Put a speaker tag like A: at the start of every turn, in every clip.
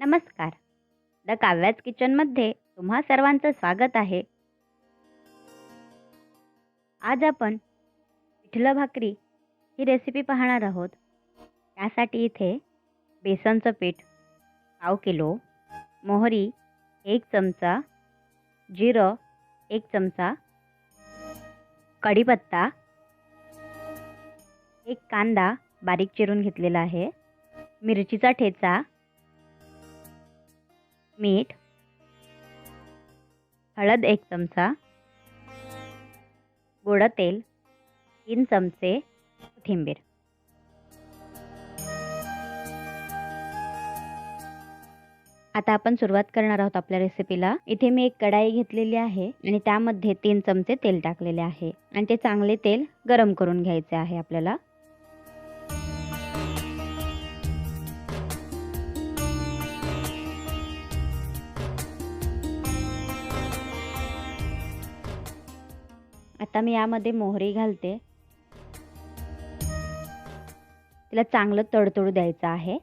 A: नमस्कार. द काव्याज किचनमध्ये तुम्हा सर्वांचं स्वागत आहे. आज आपण पिठलं भाकरी ही रेसिपी पाहणार आहोत. त्यासाठी इथे बेसनचं पीठ पाव किलो मोहरी एक चमचा जिरं एक चमचा कढीपत्ता एक कांदा बारीक चिरून घेतलेला आहे मिरचीचा ठेचा मीठ हळद एक चमचा गोड तेल तीन चमचे कोथिंबीर. आता आपण सुरुवात करणार आहोत आपल्या रेसिपीला इथे मी एक कढाई घेतलेली आहे आणि त्यामध्ये तीन चमचे तेल टाकलेले आहे. आणि ते चांगले तेल गरम करून घ्यायचे आहे आपल्याला. आता मी यामध्ये मोहरी घालते. तिला चांगलं तडतडू द्यायचं आहे.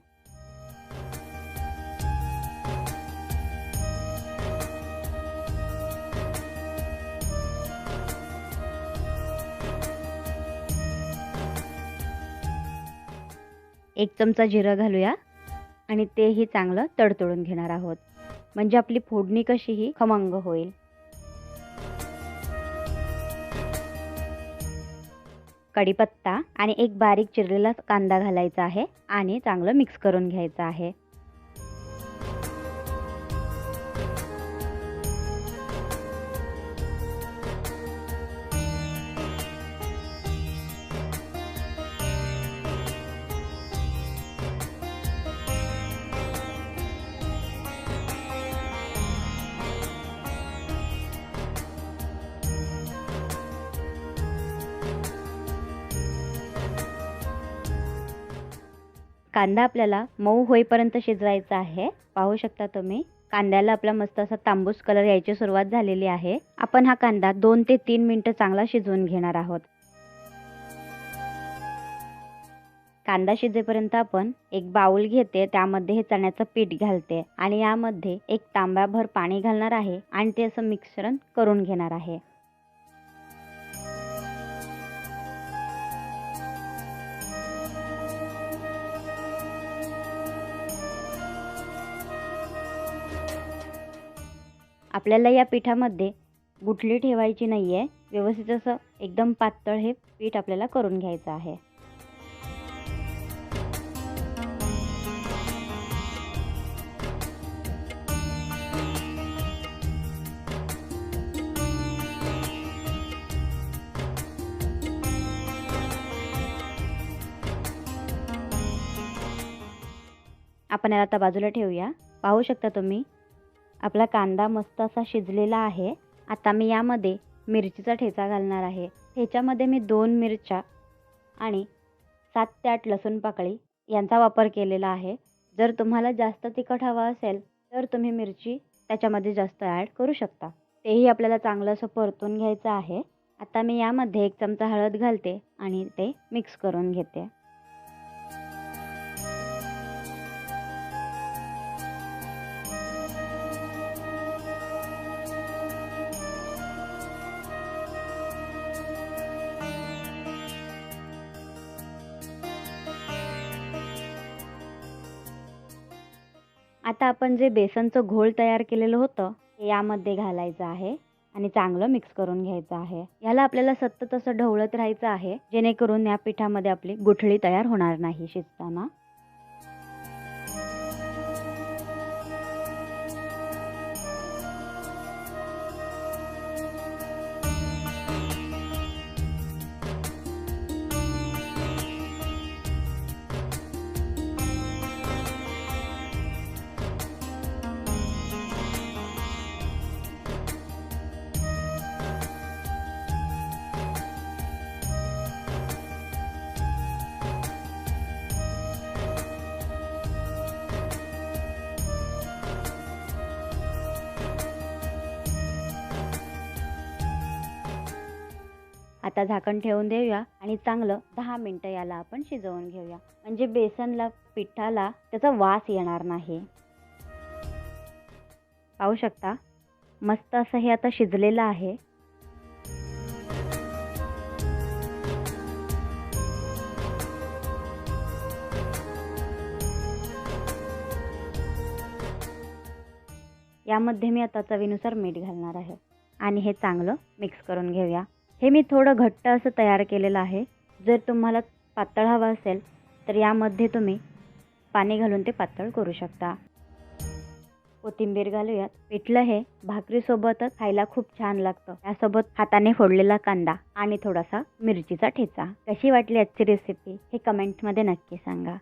A: एक चमचा जिरं घालूया आणि तेही चांगलं तडतडून घेणार आहोत. म्हणजे आपली फोडणी कशीही खमंग होईल. कढीपत्ता आणि एक बारीक चिरलेला कांदा घालायचा आहे आणि चांगलं मिक्स करून घ्यायचं आहे. कांदा आपल्याला मऊ होईपर्यंत शिजवायचा आहे. पाहू शकता तुम्ही कांद्याला आपला मस्त असा तांबूस कलर यायची सुरुवात झालेली आहे. आपण हा कांदा दोन ते तीन मिनटं चांगला शिजवून घेणार आहोत. कांदा शिजेपर्यंत आपण एक बाउल घेते त्यामध्ये हे चण्याचं पीठ घालते आणि यामध्ये एक तांब्याभर पाणी घालणार आहे आणि ते असं मिश्रण करून घेणार आहे. आपल्याला या पिठामध्ये गुठली ठेवायची नाही आहे व्यवस्थित असं एकदम पातळ हे पीठ आपल्याला करून घ्यायचं आहे. आपण याला आता बाजूला ठेवूया. पाहू शकता तुम्ही आपला कांदा मस्त असा शिजलेला आहे. आता मी यामध्ये मिरचीचा ठेचा घालणार आहे. ठेच्यामध्ये मी दोन मिरच्या आणि सात ते आठ लसूण पाकळी यांचा वापर केलेला आहे. जर तुम्हाला जास्त तिखट हवं असेल तर तुम्ही मिरची त्याच्यामध्ये जास्त ॲड करू शकता. तेही आपल्याला चांगलं असं परतून घ्यायचं आहे. आता मी यामध्ये एक चमचा हळद घालते आणि ते मिक्स करून घेते. आता आपण जे बेसनचं घोळ तयार केलेलं होतं ते यामध्ये घालायचं आहे आणि चांगलं मिक्स करून घ्यायचं आहे. याला आपल्याला सतत असं ढवळत राहायचं आहे जेणेकरून या पिठामध्ये आपली गुठळी तयार होणार नाही शिजताना. आता झाकण ठेवून देऊया आणि चांगलं दहा मिनटं याला आपण शिजवून घेऊया. म्हणजे बेसनला पिठाला त्याचा वास येणार नाही. पाहू शकता? मस्त असं हे आता शिजलेलं आहे. यामध्ये मी आता चवीनुसार मीठ घालणार आहे. आणि हे चांगलं मिक्स करून घेऊया. हे मी थोडं घट्ट असं तयार केलेलं आहे. जर तुम्हाला पातळ हवं असेल तर यामध्ये तुम्ही पाणी घालून ते पातळ करू शकता. कोथिंबीर घालूयात. पिठलं हे भाकरीसोबतच खायला खूप छान लागतं. त्यासोबत हाताने फोडलेला कांदा आणि थोडासा मिरचीचा ठेचा. कशी वाटली आजची रेसिपी हे कमेंटमध्ये नक्की सांगा.